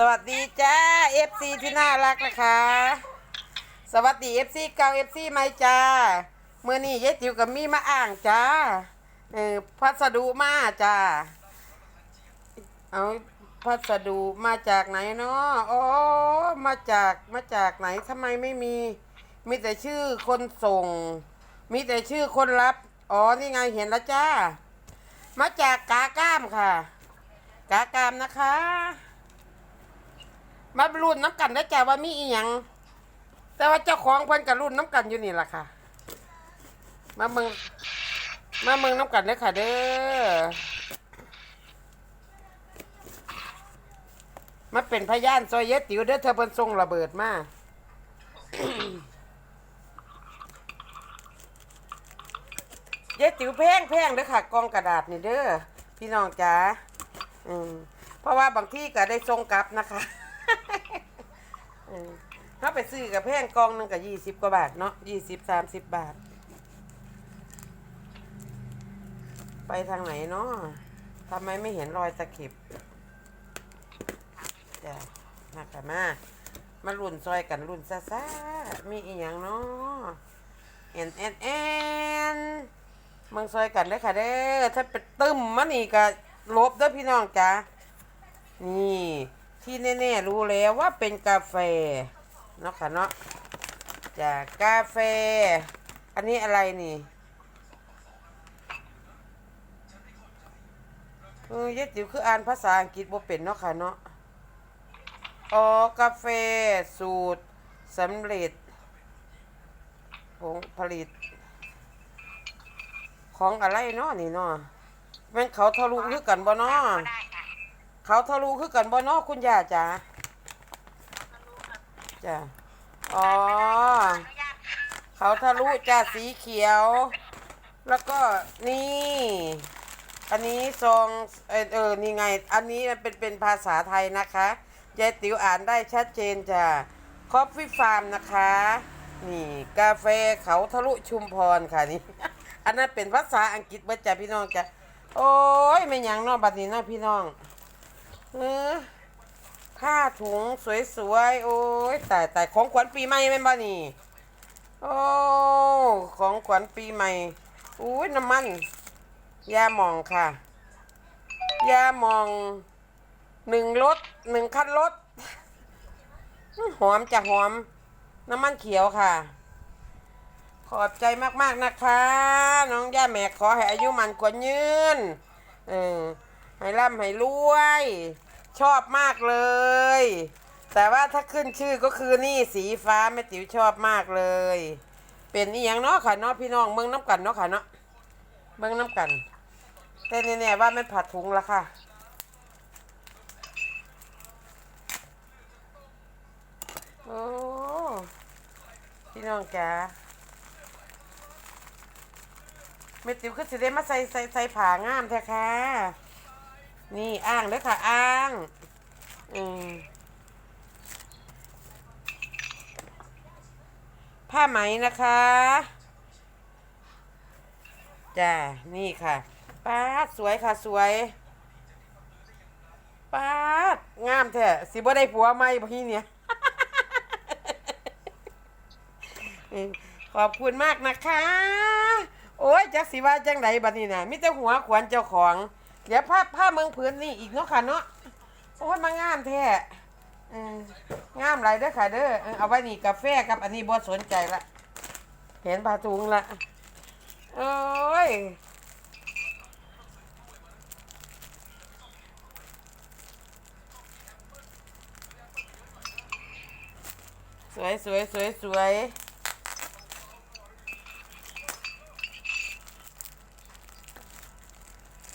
สวัสดีจ้า FC ที่น่ารักนะคะ สวัสดี FC เก่า FC ใหม่จ้าเมื่อนี้ยายติ๋วกับมีมาอ่างจ้าเออพัสดุมาจ้าเอาพัสดุมาจากไหนเนาะอ๋อมาจากมาจากไหนทำไมไม่มี มีแต่ชื่อคนส่ง มีแต่ชื่อคนรับ อ๋อนี่ไงเห็นแล้วจ้า มาจากกาก้ามค่ะ กากามนะคะ มารุ่นน้ำกันได้จ้าว่ามีอีหยัง แต่ว่าเจ้าของเพิ่นกับรุ่นน้ำกันอยู่นี่แหละค่ะ มาเมืองมาเมืองน้ำกันเด้ค่ะเด้อ มาเป็นพยานซอยเยดติ๋วเด้อเธอเพิ่นส่งระเบิดมาเยดติ๋วแพงแพงเด้อค่ะกองกระดาษนี่เด้อพี่น้องจ๋าอืมเพราะว่าบางที่ก็ได้ส่งกลับนะคะ อืมถ้าไปซื้อกับแพงกองหนึงก็ยี่สิบกว่าบาทเนาะยี่สิบสามสิบบาท ไปทางไหนเนาะทำไมไม่เห็นรอยตะเข็บจ้ะมาค่ะมามารุ่นซอยกันรุ่นซ่าซ่ามีอีหยังเนาะเอ็นเอ็นเอ็นเมืองซอยกันได้ค่ะเด้อถ้าเป็นตึมมันนี่ก็ลบเด้อพี่น้องจ้ะนี่ ที่แน่ๆรู้แล้วว่าเป็นกาแฟเนาะค่ะเนาะจ้ะกาแฟ อันนี้อะไรนี่เออเยดติ๋วคืออ่านภาษาอังกฤษบ่เป็นเนาะค่ะเนาะอ๋อกาแฟสูตรสำเร็จผงผลิต ของอะไรเนาะนี่เนาะแม่นเขาทะลุคือกันบ่เนาะ เขาทะลุคือกันบ่เนาะคุณย่าจ๋าจ้ะอ๋อ เขาทะลุจ้าสีเขียว แล้วก็นี่ อันนี้ซองเออเออนี่ไง อันนี้เป็นเป็นภาษาไทยนะคะยายติ๋วอ่านได้ชัดเจนจ้ะคอฟฟี่ฟาร์มนะคะ นี่ กาแฟเขาทะลุชุมพรค่ะนี่ อันนั้นเป็นภาษาอังกฤษเบิดจ้ะพี่น้องจ้ะโอ้ยไม่ยังนาะบัดนี้นาะพี่น้อง เออผ้าถุงสวยๆ โอ้ยแตายตายของขวัญปีใหม่แม่นบ่นี่ โอ้ ของขวัญปีใหม่อุ้ยน้ำมัน ยาหมองค่ะ ยาหมองหนึ่งรถหนึ่งคันรถหอมจะหอม น้ำมันเขียวค่ะ ขอบใจมากๆนะคะ น้องย่าแม่ขอให้อายุมันกว่ายืนเออให้ร่ำให้รวย ชอบมากเลย แต่ว่าถ้าขึ้นชื่อก็คือนี่สีฟ้าแม่ติ๋วชอบมากเลย เป็นอีหยังเนาะค่ะเนาะพี่น้องเมืองน้ำกันเนาะค่ะเนาะเมืองน้ำกันแต่แน่ๆว่ามันผัดถุงละค่ะโอ้พี่น้องจ๋าเม็ดติ๋วคือสิได้มาใส่ใส่ใส่ผางามแท้ค่ะ นี่อ้างเด้อค่ะอ้างอืมผ้าไหมนะคะจ้านี่ค่ะป้าดสวยค่ะสวยป้าดงามแท้สิบ่ได้ผัวไหมพี่เนี่ย ขอบคุณมากนะคะ โอ้ยจักสิว่าจังไดบัดนี้นะมิแต่หัวขวัญเจ้าของ เดี๋ยวภาพภาเมืองผืนนี่อีกเนาะค่ะเนาะโอ้ยมางามแท้เอองามหลายเด้อค่ะเด้อเออเอาไว้นี่กาแฟกับอันนี้บ่สนใจละเห็นปลาทุงละโอ้ยสวยสวยสวยสวย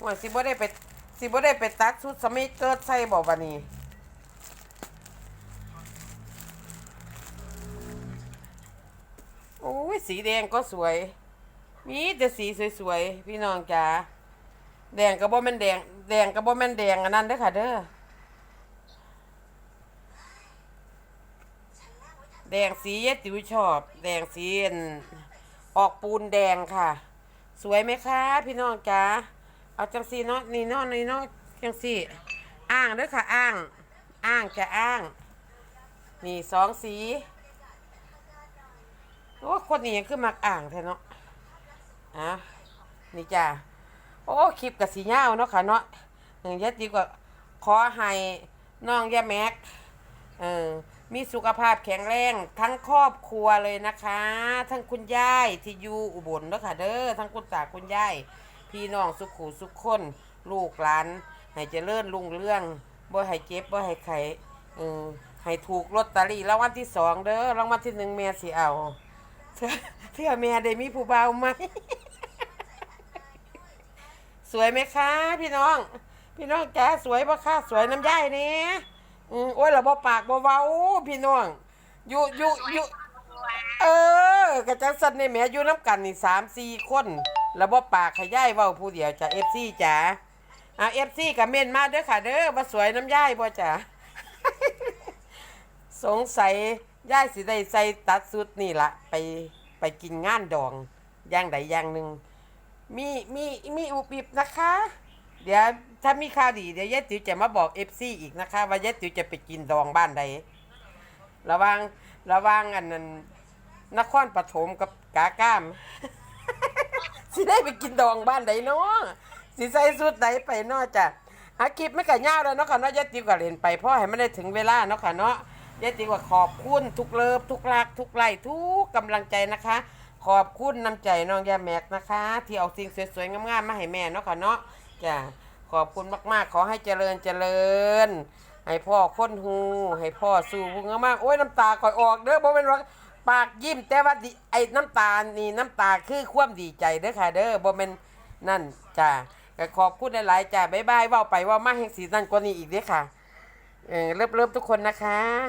ว่าสิบ่ได้ไปสิบ่ได้ไปตัดชุดสมิเกิดใส่บอกว่านี่โอ้ยสีแดงก็สวย มีแต่สีสวยๆพี่น้องจ๋าแดงก็บ่แม่นแดง แดงก็บ่แม่นแดงอันนั้นเด้อค่ะเด้อแดงสีเยติวชอบ แดงสีนออกปูนแดงค่ะ สวยไหมคะ พี่น้องจ๋า เอาจังสีเนาะนี่เนาะนี่เนาะจังสีอ่างเด้อค่ะอ่าง อ้างจะอ้าง นี่สองสีโอ้คนนี้ยังคือมักอ่างแท้เนาะอะนี่จ้าโอ้คลิปกับสีเงาเนาะค่ะเนาะหนึ่งยัดดีกว่าขอให้น้องยาแม็กเออมีสุขภาพแข็งแรงทั้งครอบครัวเลยนะคะ ทั้งคุณยายที่อยู่อุบลเนาะค่ะเด้อทั้งคุณตาคุณยาย พี่น้องสุขูสุขคน ลูกหลาน ให้เจริญรุ่งเรื่องบ่ให้เจ็บบ่ให้ไข้เออให้ถูกลอตเตอรี่รางวัลที่สองเด้อรางวัลที่หนึ่งแม่สิเอาเธอเธอแม่ได้มีผู้เบาไหมสวยไหมคะ พี่น้อง พี่น้องจ้าสวยปะคะสวยน้ำย่ายนี่อืมโอ้ยเราบ่ปากบ่เว้า พี่น้องอยู่อยู่อยู่เออกระจังสันในแหม่อยู่น้ำกันนี่สามสี่คน แล้วบ่ปากขย่ายเว้าผู้เดียวจ้ะเอฟซีจ้าอะเอฟซีกับเม่นมาเด้อค่ะเด้อมาสวยน้ำย่ายบ่จ้ะสงสัยย่ายสิได้ใส่ตัดสุดนี่ละไปไปกินงานดองอย่างใดอย่างหนึ่งมีมีมีอุบิบนะคะ เดี๋ยวถ้ามีข่าวดีเดี๋ยวยายติ๋วจะมาบอกเอฟซีอีกนะคะ ว่ายายติ๋วจะไปกินดองบ้านใดระวังระวังอันนั้นนครปฐมกับกาก้าม สิได้ไปกินดองบ้านใดเนาะสิใส่สุดใดไปเนาะจ้ะอาคลิปไม่กะยาวแล้วเนาะค่ะเนาะยายติวก็เล่นไปเพราะให้มันได้ถึงเวลาเนาะค่ะเนาะยายติวก็ขอบคุณทุกเลิฟทุกรักทุกไลค์ทุกกำลังใจนะคะ ขอบคุณน้ำใจน้องยาแม็กนะคะ ที่เอาสิ่งสวยๆงามๆมาให้แม่เนาะค่ะเนาะจ้ะขอบคุณมากๆ ขอให้เจริญเจริญให้พ่อค้นหู ให้พ่อสู่บุงมากๆโอ้ยน้ำตาคอยออกเด้อบ่เป็นว่า ปากยิ้มแต่ว่าดิไอ้น้ำตานี่น้ำตาคือความดีใจเด้อค่ะ เด้อบ่เป็นนั่นจ้าก็ขอบคุณหลายๆจ้าบ๊ายบายเว้าไปเว่ามาแห่งสีนั่นกว่านี้อีกเด้อค่ะ เออเลิฟๆทุกคนนะคะ